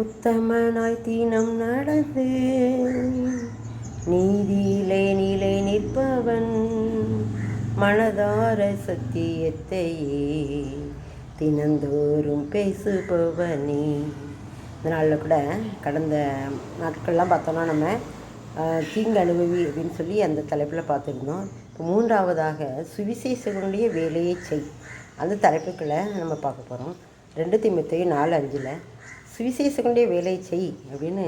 உத்தமனாய் தீனம் நடந்து. நீதியிலே நிலை நிற்பவன் மனதார சத்தியத்தையே தினந்தோறும் பேசுபவனே. இந்த நாளில் கூட கடந்த நாட்கள்லாம் பார்த்தோன்னா நம்ம தீங்கு அனுபவி அப்படின்னு சொல்லி அந்த தலைப்பில் பார்த்துருந்தோம். இப்போ மூன்றாவதாக சுவிசேஷகனுடைய வேலையை செய். அந்த தலைப்புக்களை நம்ம பார்க்க போகிறோம். ரெண்டு திமுத்தையும் நாலு அஞ்சில் சுவிசேஷகன்டே வேலை செய் அப்படின்னு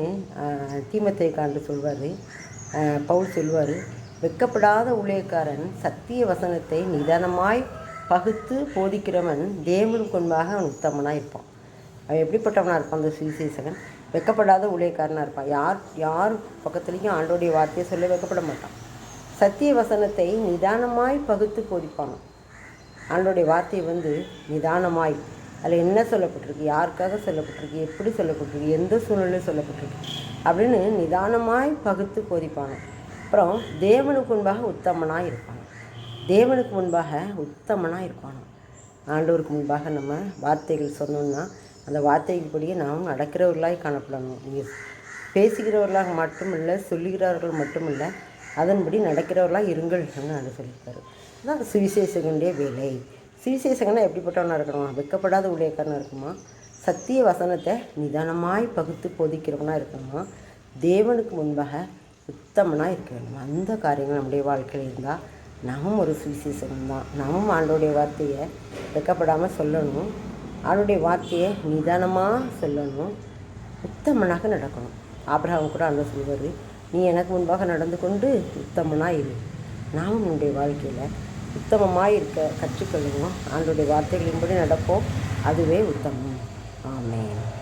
தீமத்தை காண்டு சொல்வார். பவுல் சொல்வார் வெக்கப்படாத ஊழியக்காரன் சத்திய வசனத்தை நிதானமாய் பகுத்து போதிக்கிறவன் தேவனுக்கு முன்பாக அவன் உத்தமனாக இருப்பான். அவன் எப்படிப்பட்டவனாக இருப்பான் அந்த சுவிசேஷகன்? வெக்கப்படாத ஊழியக்காரனாக இருப்பான். யார் யார் பக்கத்துலேயும் ஆண்டோடைய வார்த்தையை சொல்ல வெக்கப்பட மாட்டான். சத்திய வசனத்தை நிதானமாய் பகுத்து போதிப்பாங்க ஆண்டோடைய வார்த்தை வந்து நிதானமாய் அதில் என்ன சொல்லப்பட்டிருக்கு? யாருக்காக சொல்லப்பட்டிருக்கு? எப்படி சொல்லப்பட்டிருக்கு? எந்த சூழ்நிலையில் சொல்லப்பட்டிருக்கு? அப்படின்னு நிதானமாய் பகுத்து போதிப்பாங்க. அப்புறம் தேவனுக்கு முன்பாக உத்தமனாக இருப்பாங்க. தேவனுக்கு முன்பாக உத்தமனாக இருப்பாங்க. ஆண்டவருக்கு முன்பாக நம்ம வார்த்தைகள் சொன்னோம்னா அந்த வார்த்தைகளின்படியே நாம் நடக்கிறவர்களாய் காணப்படணும். நீங்கள் பேசுகிறவர்களாக மட்டும் இல்லை சொல்லுகிறவர்கள் மட்டும் இல்லை அதன்படி நடக்கிறவர்களாக இருங்கள் அப்படின்னு ஆண்டு சொல்லியிருக்காரு. அதான் சுவிசேஷகனுடைய வேலை. சுவிசேஷகனா எப்படிப்பட்டவனாக இருக்கணுமா? வெக்கப்படாத ஊழியக்காரனாக இருக்குமா சத்திய வசனத்தை நிதானமாய் பகுத்து போதிக்கிறவனாக இருக்கணுமா? தேவனுக்கு முன்பாக உத்தமனாக இருக்க வேணும் அந்த காரியங்கள் நம்முடைய வாழ்க்கையில் இருந்தால் நாமும் ஒரு சுவிசேஷம் தான். நாமும் ஆண்டோடைய வார்த்தையை வெக்கப்படாமல் சொல்லணும். ஆண்டுடைய வார்த்தையை நிதானமாக சொல்லணும். உத்தமனாக நடக்கணும். ஆபிரகாம் கூட அந்த சொல்வார் நீ எனக்கு முன்பாக நடந்து கொண்டு உத்தமனாக இரு. நாமும் உன்னுடைய வாழ்க்கையில் உத்தமமாக இருக்க கற்றுக்கொள்ளுங்க ஆண்டுடைய வார்த்தைகளின்படி நடப்போம். அதுவே உத்தமம். ஆமேன்.